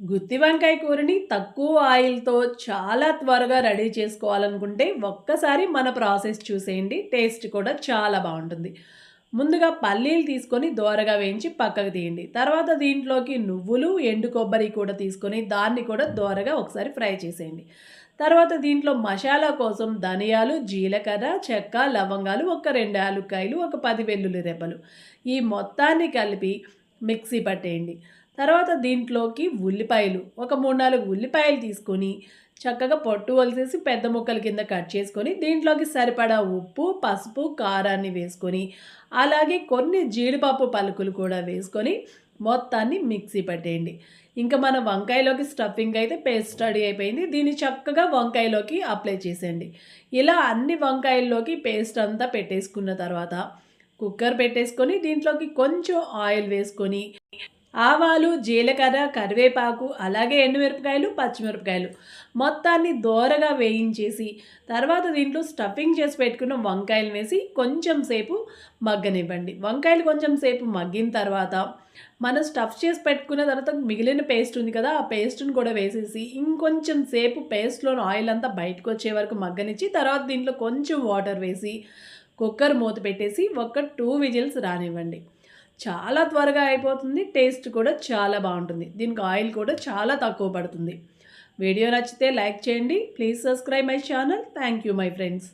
గుత్తి వంకాయ కూరని తక్కువ ఆయిల్తో చాలా త్వరగా రెడీ చేసుకోవాలనుకుంటే ఒక్కసారి మన ప్రాసెస్ చూసేయండి. టేస్ట్ కూడా చాలా బాగుంటుంది. ముందుగా పల్లీలు తీసుకొని దోరగా వేయించి పక్కకు తీయండి. తర్వాత దీంట్లోకి నువ్వులు ఎండు కొబ్బరి కూడా తీసుకొని దాన్ని కూడా దోరగా ఒకసారి ఫ్రై చేసేయండి. తర్వాత దీంట్లో మసాలా కోసం ధనియాలు జీలకర్ర చెక్క లవంగాలు ఒక రెండు యాలుక్కాయలు ఒక పది వెల్లుల్లి రెబ్బలు ఈ మొత్తాన్ని కలిపి మిక్సీ పట్టేయండి. తర్వాత దీంట్లోకి ఉల్లిపాయలు. ఒక మూడు నాలుగు ఉల్లిపాయలు తీసుకొని చక్కగా పొట్టు వలిసేసి పెద్ద ముక్కల కింద కట్ చేసుకొని దీంట్లోకి సరిపడా ఉప్పు పసుపు కారాన్ని వేసుకొని అలాగే కొన్ని జీడిపప్పు పలుకులు కూడా వేసుకొని మొత్తాన్ని మిక్సీ పట్టేయండి. ఇంకా మన వంకాయలోకి స్టఫింగ్ అయితే పేస్ట్ రెడీ అయిపోయింది. దీన్ని చక్కగా వంకాయలోకి అప్లై చేసేయండి. ఇలా అన్ని వంకాయల్లోకి పేస్ట్ అంతా పెట్టేసుకున్న తర్వాత కుక్కర్ పెట్టేసుకొని దీంట్లోకి కొంచెం ఆయిల్ వేసుకొని ఆవాలు జీలకర్ర కరివేపాకు అలాగే ఎండుమిరపకాయలు పచ్చిమిరపకాయలు మొత్తాన్ని దోరగా వేయించేసి తర్వాత దీంట్లో స్టఫింగ్ చేసి పెట్టుకున్న వంకాయలు వేసి కొంచెం సేపు మగ్గనివ్వండి. వంకాయలు కొంచెం సేపు మగ్గిన తర్వాత మనం స్టఫ్ చేసి పెట్టుకున్న తర్వాత మిగిలిన పేస్ట్ ఉంది కదా ఆ పేస్ట్ని కూడా వేసేసి ఇంకొంచెం సేపు పేస్ట్లోని ఆయిల్ అంతా బయటకు వచ్చే వరకు మగ్గనిచ్చి తర్వాత దీంట్లో కొంచెం వాటర్ వేసి కుక్కర్ మూత పెట్టేసి ఒక టూ విజిల్స్ రానివ్వండి. చాలా త్వరగా అయిపోతుంది టేస్ట్ కూడా చాలా బాగుంటుంది. దీనికి ఆయిల్ కూడా చాలా తక్కువ పడుతుంది. వీడియో నచ్చితే లైక్ చేయండి please subscribe my channel. Thank you my friends.